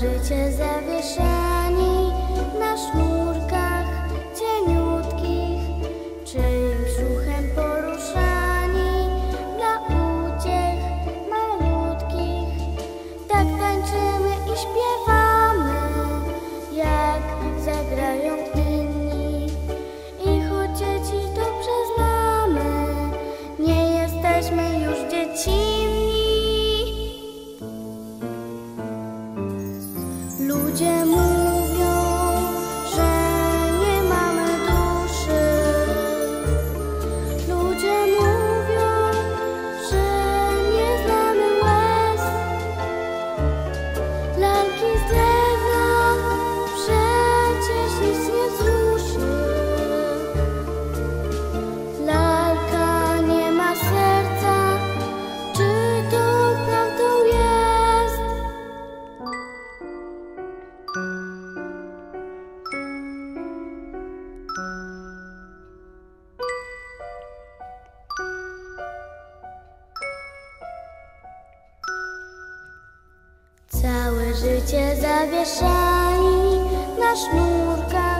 życie zawieszone. Całe życie zawieszani na sznurkach